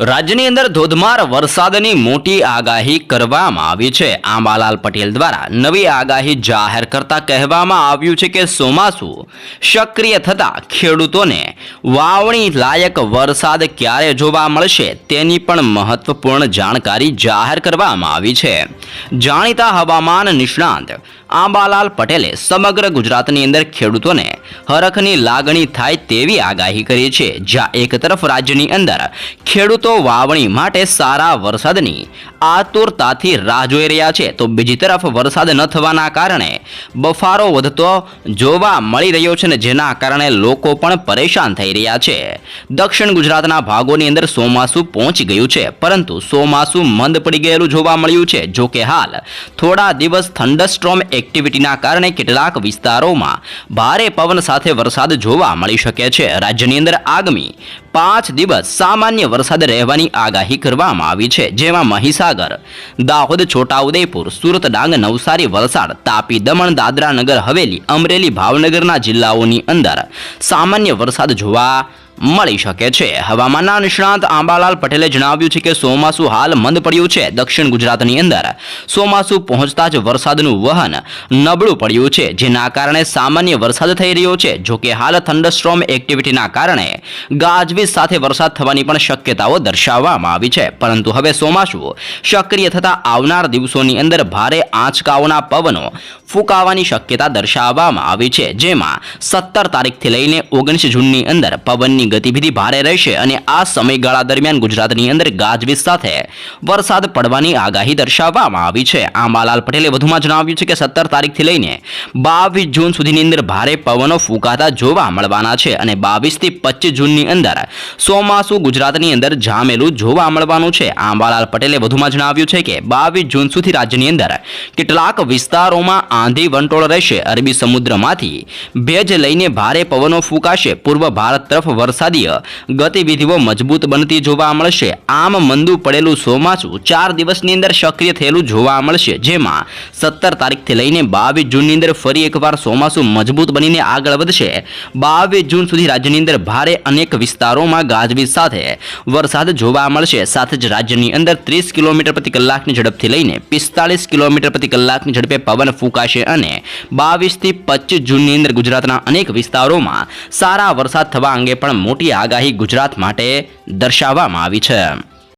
રાજ્યની અંદર ધોધમાર વરસાદની મોટી આગાહી કરવામાં આવી છે. આંબાલાલ પટેલ દ્વારા નવી આગાહી જાહેર કરતા કહેવામાં આવ્યું છે કે ચોમાસું સક્રિય થતા ખેડૂતોને વાવણી લાયક વરસાદ ક્યારે જોવા મળશે તેની પણ મહત્વપૂર્ણ જાણકારી જાહેર કરવામાં આવી છે. જાણીતા હવામાન નિષ્ણાંત આંબાલાલ પટેલે સમગ્ર ગુજરાતની અંદર ખેડૂતોને હરખની લાગણી થાય તેવી આગાહી કરી છે. જ્યાં એક તરફ રાજ્યની અંદર ખેડૂતો વાવણી માટે સારા વરસાદની આતુરતાથી રાહ જોઈ રહ્યા છે, તો બીજી તરફ વરસાદ ન થવાના કારણે બફારો વધતો જોવા મળી રહ્યો છે ને જેના કારણે લોકો પણ પરેશાન થઈ રહ્યા છે. દક્ષિણ ગુજરાતના ભાગોની અંદર ચોમાસું પહોંચી ગયું છે, પરંતુ ચોમાસું મંદ પડી ગયેલું જોવા મળ્યું છે. જો કે હાલ થોડા દિવસ થંડરસ્ટ્રોમ એક્ટિવિટીના કારણે કેટલાક વિસ્તારોમાં ભારે પવન સાથે વરસાદ જોવા મળી શકે છે. રાજ્યની અંદર આગામી પાંચ દિવસ સામાન્ય વરસાદ રહેવાની આગાહી કરવામાં આવી છે. જેમાં મહીસાગર, દાહોદ, છોટાઉદેપુર સુરત ડાંગ નવસારી, વલસાડ, તાપી, દમણ, દાદરા નગર, હવેલી, અમરેલી, ભાવનગરના જિલ્લાઓની અંદર સામાન્ય વરસાદ જોવા મળી શકે છે. હવામાનના નિષ્ણાંત આંબાલાલ પટેલે જણાવ્યું છે કે સોમાસુ હાલ મંદ પડ્યું છે. દક્ષિણ ગુજરાતની અંદર સોમાસુ પહોંચતા જ વરસાદનું વહન નબળું પડ્યું છે, જેના કારણે સામાન્ય વરસાદ થઈ રહ્યો છે. જોકે હાલ થંડરસ્ટ્રોમ એક્ટિવિટીના કારણે ગાજવીજ સાથે વરસાદ થવાની પણ શક્યતાઓ દર્શાવવામાં આવી છે. પરંતુ હવે ચોમાસું સક્રિય થતા આવનાર દિવસોની અંદર ભારે આંચકાઓના પવનો ફૂંકાવાની શક્યતા દર્શાવવામાં આવી છે. જેમાં સત્તર તારીખથી લઈને ઓગણીસ જૂનની અંદર પવનની ગતિવિધિ ભારે રહેશે અને આ સમયગાળા દરમિયાન ગુજરાતની અંદર ગાજવીજ સાથે વરસાદ પડવાની આગાહી દર્શાવવામાં આવી છે. આંબાલાલ પટેલે વધુમાં જણાવ્યું છે કે સત્તર તારીખથી લઈને બાવીસ જૂન સુધીની અંદર ભારે પવનો ફૂંકાતા જોવા મળવાના છે અને બાવીસથી પચીસ જૂનની અંદર ચોમાસું ગુજરાતની અંદર જામેલું જોવા મળવાનું છે. આંબાલાલ પટેલે વધુમાં જણાવ્યું છે કે બાવીસ જૂન સુધી રાજ્યની અંદર કેટલાક વિસ્તારોમાં આંધી વંટોળ રહેશે. અરબી સમુદ્રમાંથી ભેજ લઈને ભારે પવનો ફૂંકાશે. પૂર્વ ભારત તરફ વરસાદીય ગતિવિધિઓ મજબૂત બનતી જોવા મળશે. આમ મંદુ પડેલું ચોમાસું ચાર દિવસની અંદર સક્રિય થયેલું જોવા મળશે. જેમાં સત્તર તારીખથી લઈને બાવીસ જૂનની અંદર ફરી એકવાર ચોમાસું મજબૂત બનીને આગળ વધશે. બાવીસ જૂન સુધી રાજ્યની અંદર ભારે અનેક વિસ્તારોમાં ગાજવીજ સાથે વરસાદ જોવા મળશે. સાથે જ રાજ્યની અંદર ત્રીસ કિલોમીટર પ્રતિ કલાકની ઝડપથી લઈને પિસ્તાળીસ કિલોમીટર પ્રતિ કલાકની ઝડપે પવન ફૂંકાશે અને બાવીસથી પચીસ જૂનની અંદર ગુજરાતના અનેક વિસ્તારોમાં સારા વરસાદ થવા અંગે પણ મોટી આગાહી ગુજરાત માટે દર્શાવવામાં આવી છે.